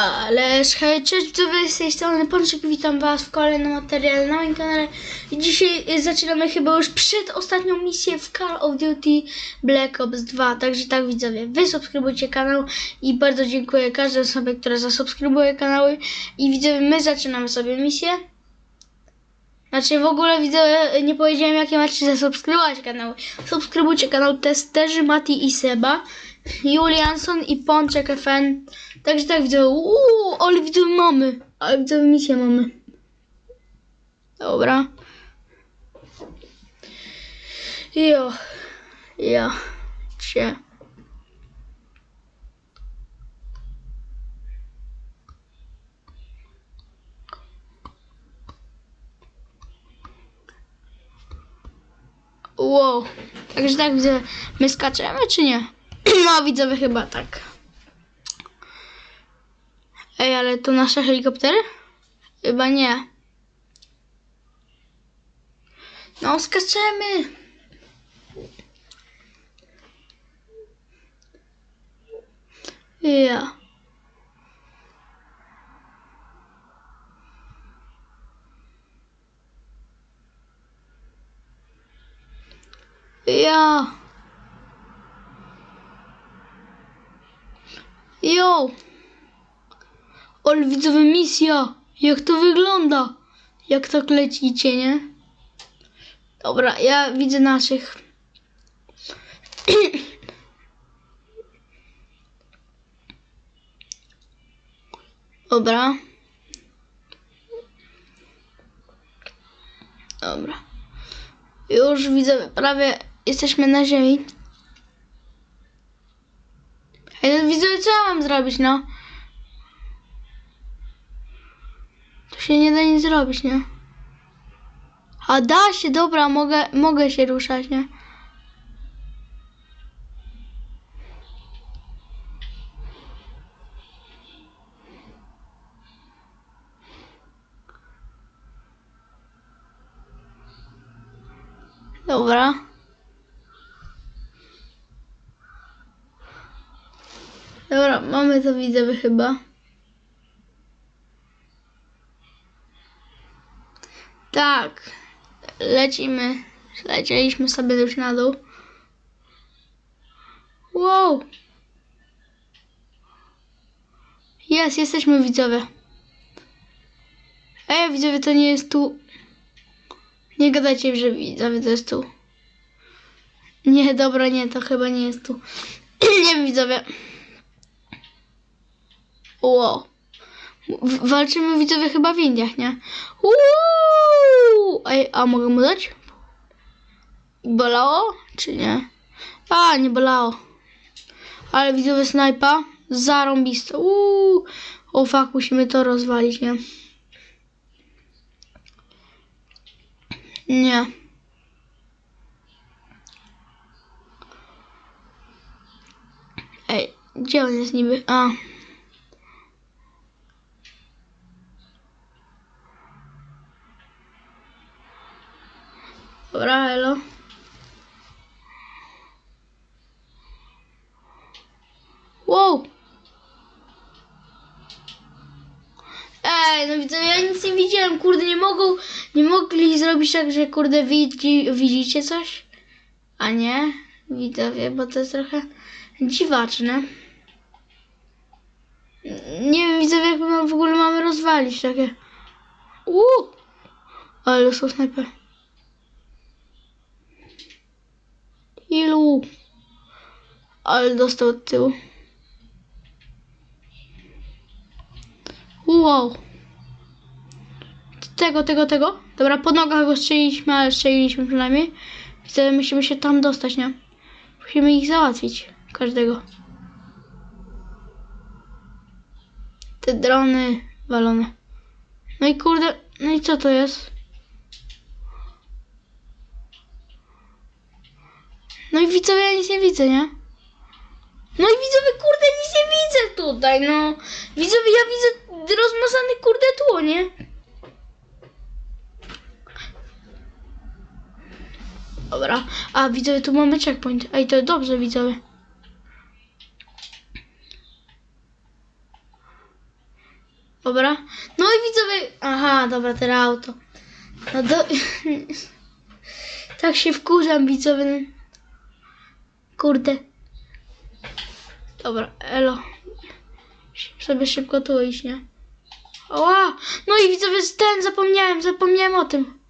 Ale hej, cześć widzowie, z tej strony Pączek, witam was w kolejnym materiale na moim kanale. I Dzisiaj zaczynamy chyba już przedostatnią misję w Call of Duty Black Ops 2. Także tak widzowie, wy subskrybujcie kanał i bardzo dziękuję każdej osobie, która zasubskrybuje kanały. I widzowie, my zaczynamy sobie misję. Znaczy w ogóle widzowie, nie powiedziałem jakie macie zasubskrybować kanały. Subskrybujcie kanał Testerzy, Mati i Seba. Julianson i Pączek FN. Także tak widzę. Uuu, ale widzę mamy. Ale widzę misję mamy. Dobra. Jo. Ja. Cię. Wow. Także tak widzę. My skaczemy czy nie? No widzowie chyba tak. Ej, ale to nasze helikoptery? Chyba nie. No, skaczemy! Ja. Ja. Jo. Ale widzowie misja! Jak to wygląda? Jak tak lecicie, nie? Dobra, ja widzę naszych. Dobra. Dobra. Już widzę, prawie jesteśmy na ziemi. Ej, no widzę, co ja mam zrobić, no? Tu się nie da nic zrobić, nie? A da się, dobra, mogę, mogę się ruszać, nie? Dobra. Dobra, mamy to widzowie chyba. Tak. Lecimy. Lecieliśmy sobie już na dół. Wow. Jest, jesteśmy widzowie. Ej, widzowie, to nie jest tu. Nie gadajcie, że widzowie, to jest tu. Nie, dobra, nie, to chyba nie jest tu. nie widzowie. Wow. W- walczymy widzowie chyba w Indiach, nie? Uuu! Ej, a mogę mu dać? Bolało? Czy nie? A, nie bolało. Ale widzowie snajpa. Zarąbiste. Uuu. O fuck, musimy to rozwalić, nie? Nie. Ej, gdzie on jest niby? A. Dobra, hello. Wow. Ej, no widzę, ja nic nie widziałem, kurde, nie mogą, nie mogli zrobić tak, że kurde widzi, widzicie coś? A nie, widzowie, bo to jest trochę dziwaczne. Nie wiem, widzowie, jak my w ogóle mamy rozwalić takie. Uuu, ale są snajper. Ale dostał od tyłu. Wow. Tego, tego, tego. Dobra, po nogach go strzeliliśmy, ale strzeliliśmy przynajmniej. Wtedy musimy się tam dostać, nie? Musimy ich załatwić. Każdego. Te drony walone. No i kurde, no i co to jest? No i widzowie, ja nic nie widzę, nie? No i widzowie, kurde, nic nie widzę tutaj, no. Widzowie, ja widzę rozmazane, kurde, tło, nie? Dobra, a widzowie, tu mamy checkpoint. Ej, to dobrze, widzowie. Dobra. No i widzowie... Aha, dobra, teraz auto. No do... tak się wkurzam, widzowie. Kurde. Dobra, elo. Sobie szybko tu iść, nie? Oła! No i widzowie, ten zapomniałem, zapomniałem o tym.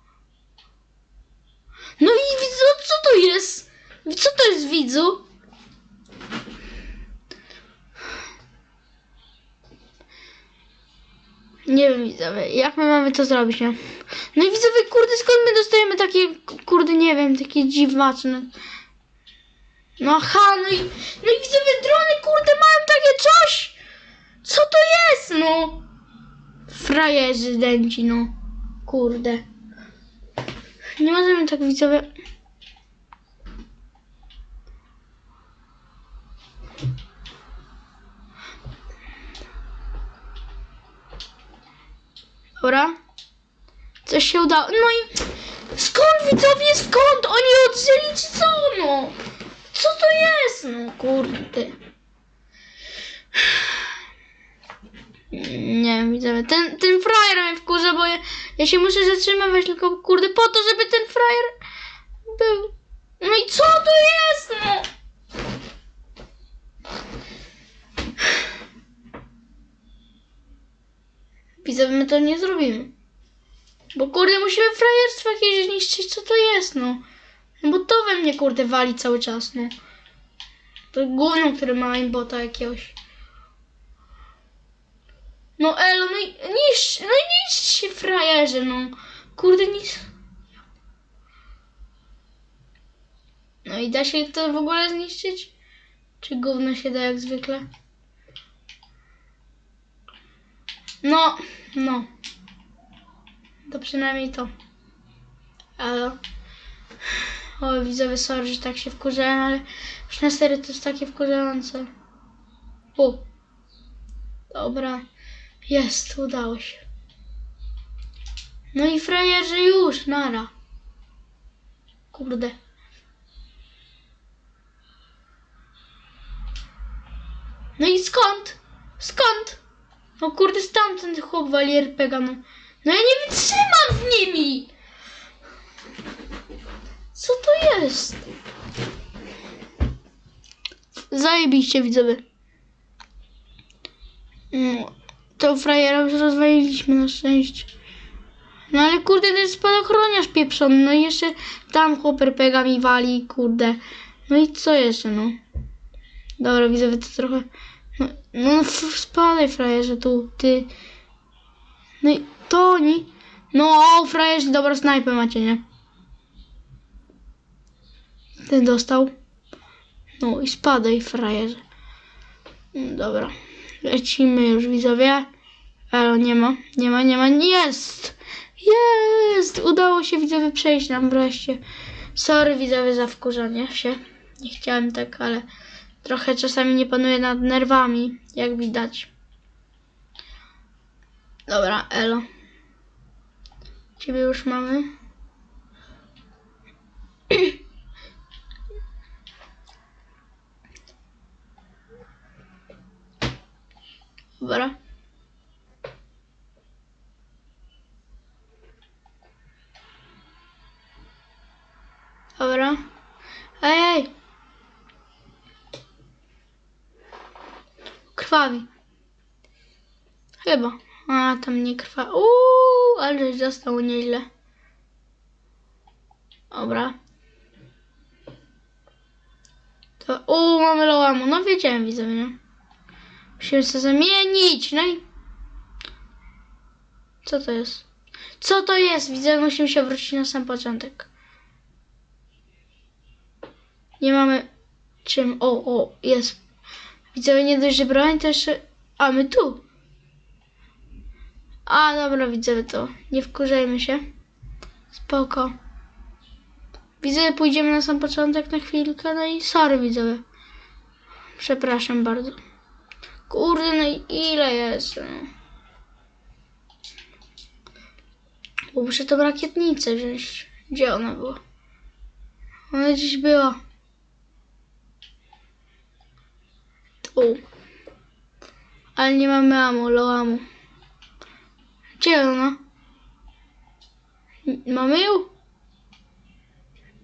No i widzu, co to jest? Co to jest widzu? Nie wiem widzowie, jak my mamy to zrobić, nie? No i widzowie, kurde, skąd my dostajemy takie, kurde, nie wiem, takie dziwaczne. No aha, no i, no i widzowie, drony, kurde, mają takie coś! Co to jest, no? Frajerzy no. Kurde. Nie możemy tak widzowie. Dobra. Coś się udało. No i skąd widzowie, skąd? Oni odżyli czy co, no? Co to jest, no kurde. Nie wiem, ten, ten frajer mnie wkurza, bo ja, ja się muszę zatrzymywać tylko, kurde, po to, żeby ten frajer był. No i co to jest, no? Widzowie, my to nie zrobimy. Bo kurde, musimy frajerstwo jakieś zniszczyć, co to jest, no? Bo to we mnie, kurde, wali cały czas, no. To gówno, które ma imbota jakiegoś. No elo, no niszcz, no niszcz się frajerze, no. Kurde, nic. No i da się to w ogóle zniszczyć? Czy gówno się da jak zwykle? No, no. To przynajmniej to. Ale... O, widzowie, sorry, że tak się wkurzałem, ale już na serio to jest takie wkurzające. U. Dobra. Jest, udało się. No i frajerzy już, nara. Kurde. No i skąd? Skąd? No kurde, stamtąd chłop wali RPG, no. No ja nie wytrzymam z nimi! Co to jest? Zajebiście, widzowie. No, to frajera już rozwaliliśmy na szczęście. No ale kurde, to jest spadochroniarz pieprzony. No i jeszcze tam chłop RPG mi wali, kurde. No i co jeszcze, no? Dobra, widzowie, to trochę... No, no spadaj, frajerze, tu, ty. No i to oni. No, frajerzy, dobra snajpę macie, nie? Ten dostał. No i spadaj, frajerze. Mm, Dobra. Lecimy już, widzowie. Ale nie ma, nie ma, nie ma. Jest! Jest! Udało się, widzowie, przejść nam wreszcie. Sorry, widzowie, za wkurzanie się. Nie chciałem tak, ale trochę czasami nie panuję nad nerwami, jak widać. Dobra, elo. Ciebie już mamy. Dobra. Dobra. Ej. Krwawi. Chyba. A, tam nie krwa. Uuu, ale żeś został nieźle. Dobra. To, uuu, mamy lołamu. No wiedziałem, widzowie, nie? Musimy się zamienić, no i... Co to jest? Co to jest? Widzę, musimy się wrócić na sam początek. Nie mamy czym... O, o, jest. Widzowie, nie dość, że broń, jeszcze... A, my tu. A, dobra, widzowie, to nie wkurzajmy się. Spoko. Widzowie, pójdziemy na sam początek na chwilkę, no i sorry, widzowie. Przepraszam bardzo. Kurde, no ile jest? Bo muszę tą rakietnicę wziąć. Gdzie ona była? Ona gdzieś była. Tu. Ale nie mamy amu, low amu. Gdzie ona? Mamy ją?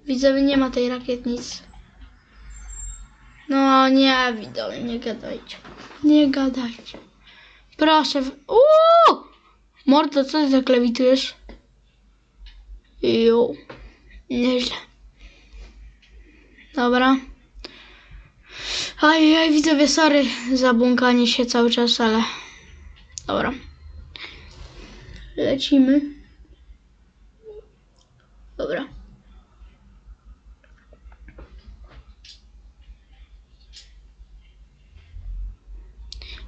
Widzowie, nie ma tej rakietnicy. No nie, widzowie, nie gadajcie. Nie gadajcie. Proszę. Uuu! Mordo, co ty tak lewitujesz? Jo. Nieźle. Dobra. Ajaj, widzowie, sorry za błąkanie się cały czas, ale... Dobra. Lecimy. Dobra.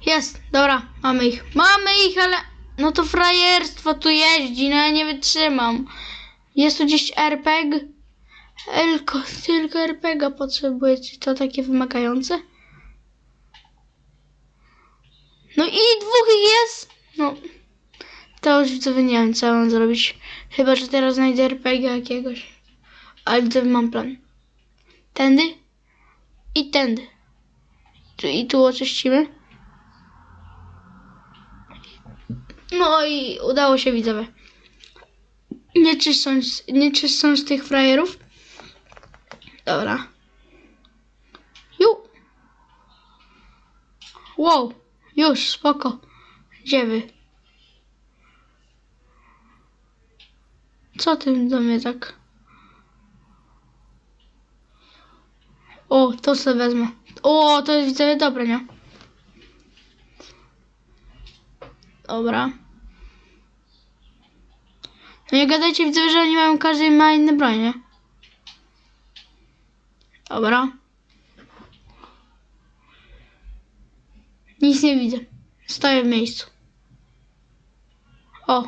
Jest, dobra, mamy ich. Mamy ich, ale no to frajerstwo tu jeździ, no ja nie wytrzymam. Jest tu gdzieś RPG? Tylko, tylko RPGa potrzebuję. Czy to takie wymagające? No i dwóch jest? No. To już widzowie nie wiem, co mam zrobić. Chyba, że teraz znajdę RPG jakiegoś. Ale widzowie mam plan. Tędy? I tędy. I tu oczyścimy. No i udało się widzowie. Nie czyszcząc, nie czyszcząc tych frajerów. Dobra. Ju. Wow. Już, spoko. Gdzie wy? Co ty do mnie tak? O, to sobie wezmę. O, to jest widzowie dobre, nie? Dobra. No nie gadajcie widzowie, że oni mają, każdy ma inne broń, nie? Dobra. Nic nie widzę. Stoję w miejscu. O.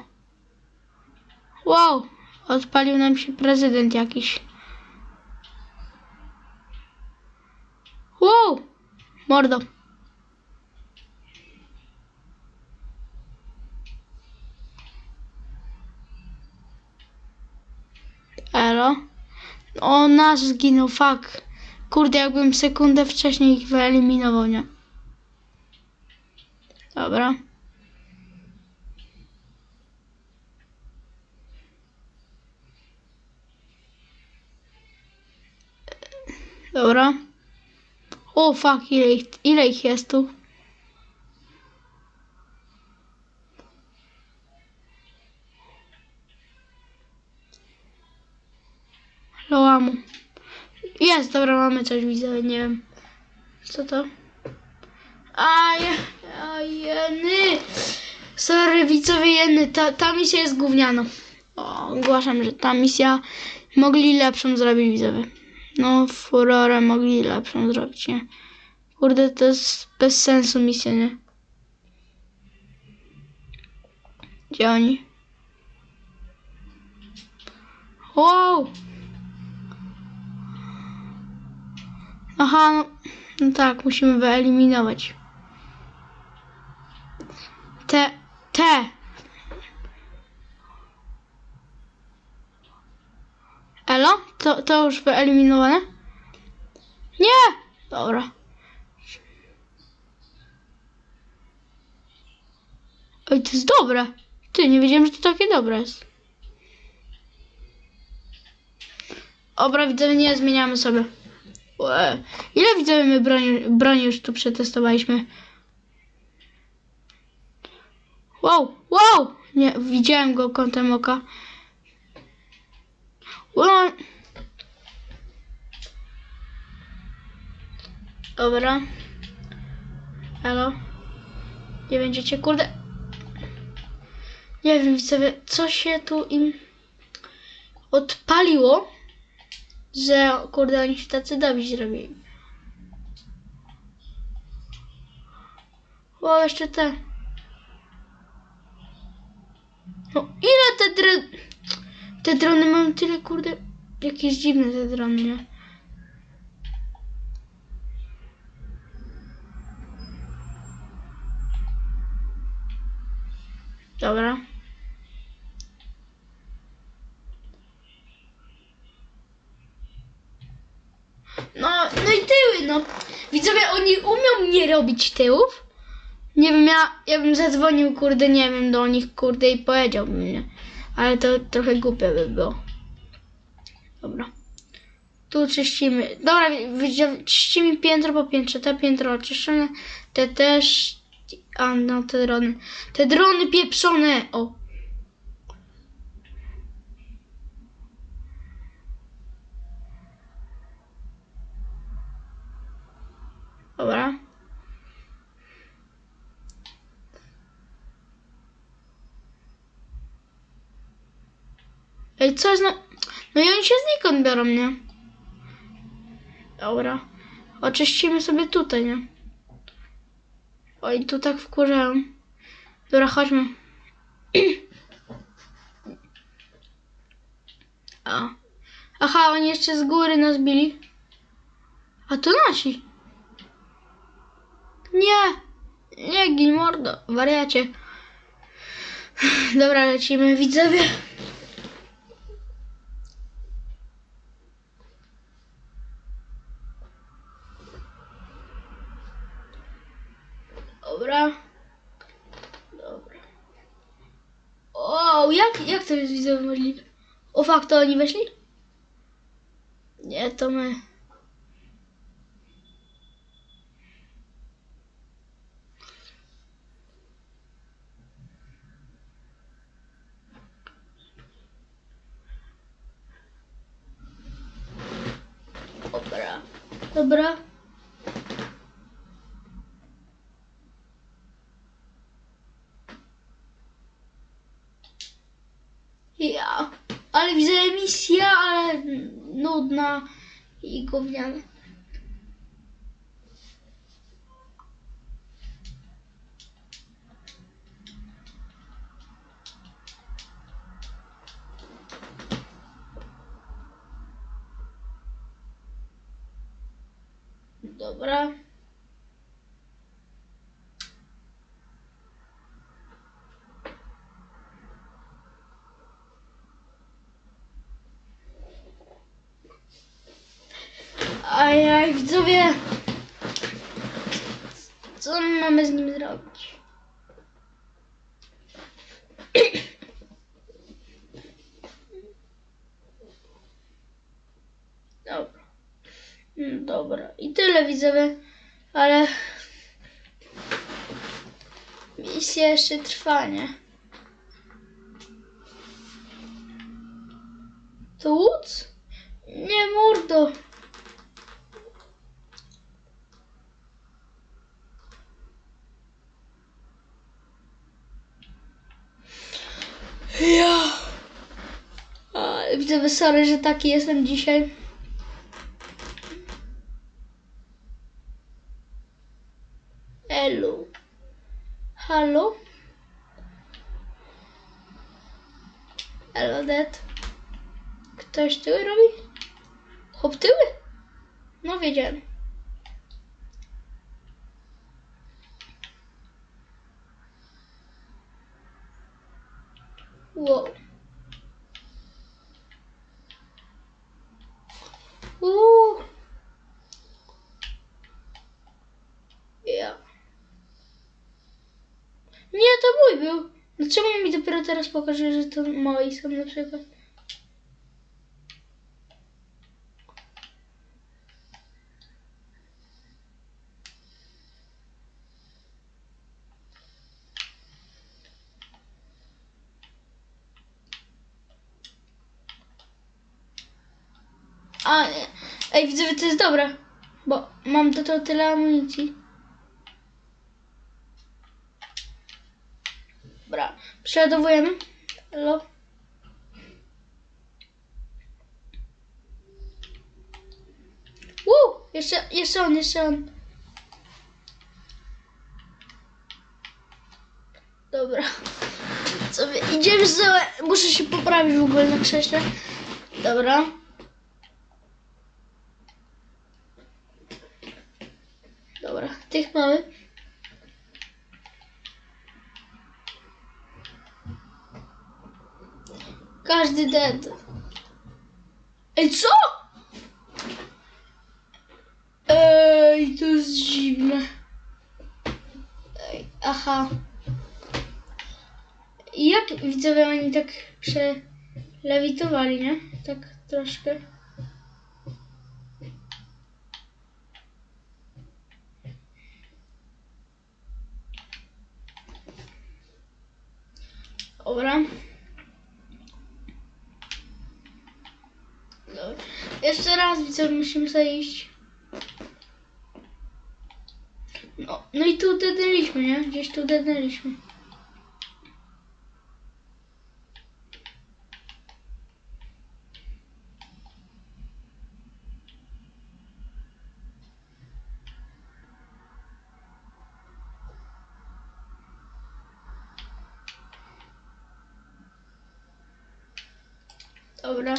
Wow. Odpalił nam się prezydent jakiś. Wow. Mordo. Elo. O, nasz zginął, fuck. Kurde, jakbym sekundę wcześniej ich wyeliminował, nie? Dobra. Dobra. O, fuck, ile ich, ile ich jest tu? Loamu. Jest, dobra, mamy coś, widzę, nie wiem. Co to? Aj, aj, jeny. Sorry, widzowie, jeny, ta, ta misja jest gówniana. Ogłaszam, że ta misja mogli lepszą zrobić, widzowie. No, furorę mogli lepszą zrobić, nie? Kurde, to jest bez sensu misja, nie? Gdzie oni? Wow! Aha, no, no tak, musimy wyeliminować. Te, te. Elo? To, to już wyeliminowane? Nie! Dobra. Oj, to jest dobre. Ty, nie wiedziałem, że to takie dobre jest. Dobra, widzę, nie zmieniamy sobie. Łe. Ile widzowie my broni, broni już tu przetestowaliśmy? Wow, wow! Nie, widziałem go kątem oka. Wow. Dobra. Halo? Nie będziecie, kurde. Nie wiem, widzowie, co się tu im odpaliło, że kurde oni się tacy dobrzy zrobili. O, jeszcze te. No, ile te drony... Te drony mają tyle, kurde... Jakieś dziwne te drony, nie? Dobra. No, no i tyły, no. Widzowie, oni umią nie robić tyłów. Nie wiem, ja, ja bym zadzwonił, kurde, nie wiem, do nich, kurde, i powiedziałbym, nie? Ale to trochę głupie by było. Dobra. Tu czyścimy. Dobra, czyścimy piętro po piętrze. Te piętro oczyszczone, te też. A no, te drony. Te drony pieprzone! O! Dobra. Ej, co jest no... No i oni się znikąd biorą, nie? Dobra. Oczyścimy sobie tutaj, nie? Oj, tu tak wkurzają. Dobra, chodźmy. A. Aha, oni jeszcze z góry nas bili. A to nasi. Nie! Nie, gin wariacie. Dobra, lecimy, widzowie. Dobra. Dobra. O, jak, jak to jest widzowie możliwe? O fakt, to oni weszli? Nie, to my. Dobra. Dobra. Ja. Ale widzę misja, ale nudna i gówniana. Dobra. Widzowie. Co my mamy z nim zrobić? Dobra. Mm, Dobra. I tyle widzowie. Ale misja jeszcze trwa, nie? To łódź? Nie, mordo. Ja. Widzę, sorry, że taki jestem dzisiaj. Elu. Halo? Elo, Dead. Ktoś tyły robi? Hop tyły? No wiedziałem. Wow. Uuu. Ja. Nie, to mój był. No teraz pokaże, że to moi są na przykład? A. Ej, widzę, że to jest dobre, bo mam do tego tyle amunicji. Dobra, przeładowujemy. Halo. Woo! Jeszcze, jeszcze on, jeszcze on. Dobra. Sobie idziemy sobie. Muszę się poprawić w ogóle na krześle. Dobra. Dobra, tych mamy. Każdy dead. Ej, co? Ej, to jest dziwne. Ej, aha. I jak widzowie oni tak przelewitowali, nie? Tak troszkę. Dobra. Dobra. Widzowie musimy iść. No, no i tu dednęliśmy, nie? Gdzieś tu dednęliśmy. Dobra.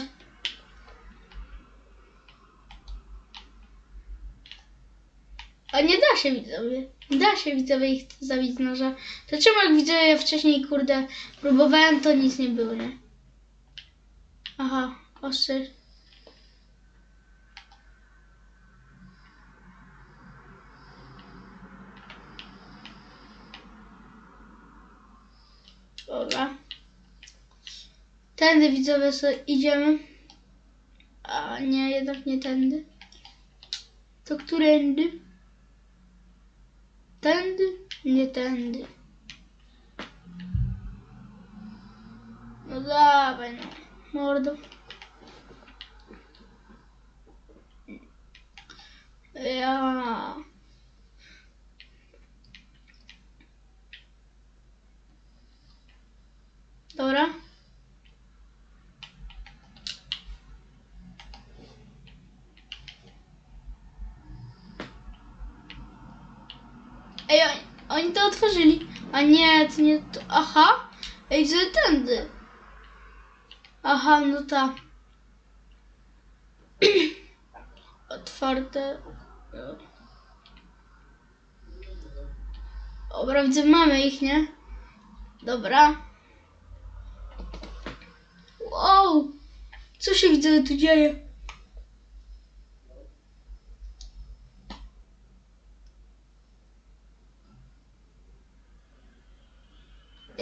A nie da się widzowie. Da się widzowie ich zabić z noża. To czemu jak widzowie wcześniej kurde próbowałem to nic nie było, nie? Aha, ostry. Dobra. Tędy widzowie sobie idziemy. A nie, jednak nie tędy. To którędy? Tędy? Nie tędy. No dawaj no. Mordo. Ja. Dobra. Ej, oni, to otworzyli. A nie, to nie to. Aha. Ej, że tędy. Aha, no ta. Otwarte. Dobra, widzę, mamy ich, nie? Dobra. Wow! Co się widzę tu dzieje?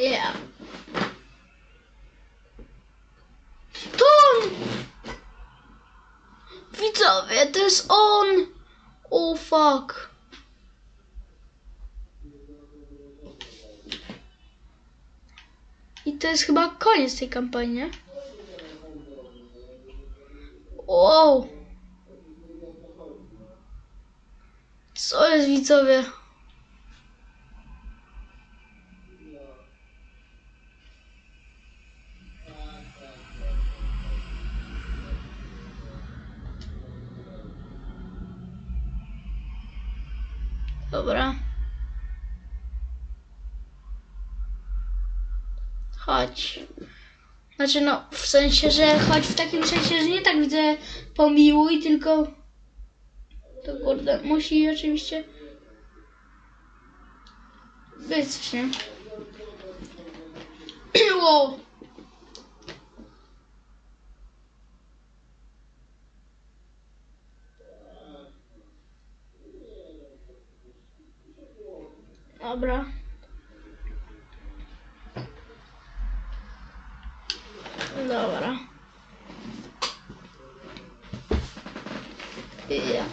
Ja. To on! Widzowie, to jest on! Fuck. I to jest chyba koniec tej kampanii, nie? Wow! Co jest widzowie? Znaczy no, w sensie, że chodź w takim sensie, że nie tak widzę pomiłuj, tylko to kurde, musi oczywiście być coś, nie? wow. Dobra. Dobra. Ja.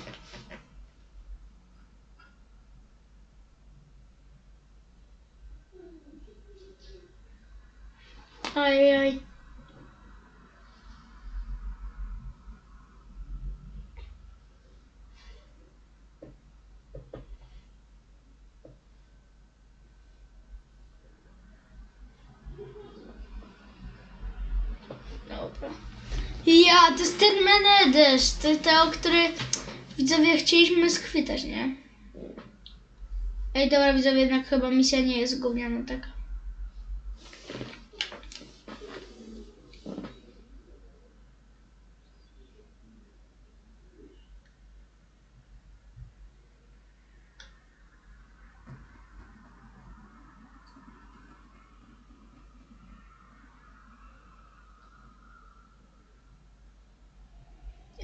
Ajaj. Dobra. Ja, to jest ten Menedesz, to to, który widzowie chcieliśmy schwytać, nie? Ej, dobra, widzowie, jednak chyba misja nie jest gówniana taka.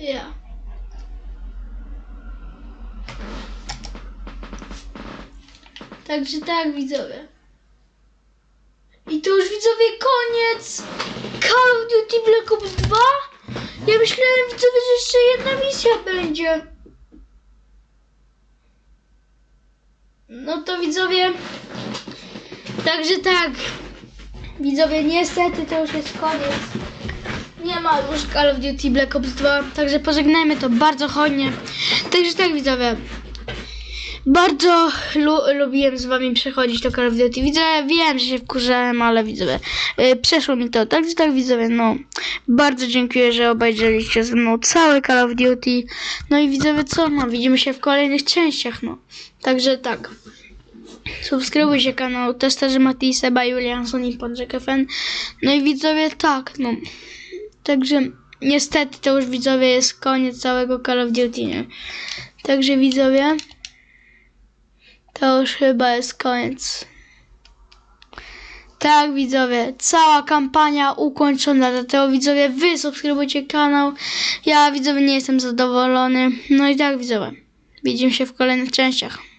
Ja. Także tak, widzowie. I to już widzowie koniec Call of Duty Black Ops 2. Ja myślałem widzowie, że jeszcze jedna misja będzie. No to widzowie. Także tak. Widzowie, niestety to już jest koniec. Nie ma już Call of Duty Black Ops 2, także pożegnajmy to bardzo chodnie. Także tak widzowie. Bardzo lu- lubiłem z wami przechodzić to Call of Duty. Widzowie, wiem, że się wkurzałem, ale widzowie, yy, przeszło mi to. Także tak widzowie, no. Bardzo dziękuję, że obejrzeliście ze mną cały Call of Duty. No i widzowie, co? No, widzimy się w kolejnych częściach, no. Także tak. Subskrybujcie kanał Testerzy Mati, Seba, Julianson i Podrzek FN. No i widzowie, tak, no. Także niestety to już widzowie jest koniec całego Call of Duty, nie? Także widzowie, to już chyba jest koniec. Tak, widzowie, cała kampania ukończona, dlatego widzowie, wy subskrybujcie kanał. Ja, widzowie, nie jestem zadowolony. No i tak, widzowie, widzimy się w kolejnych częściach.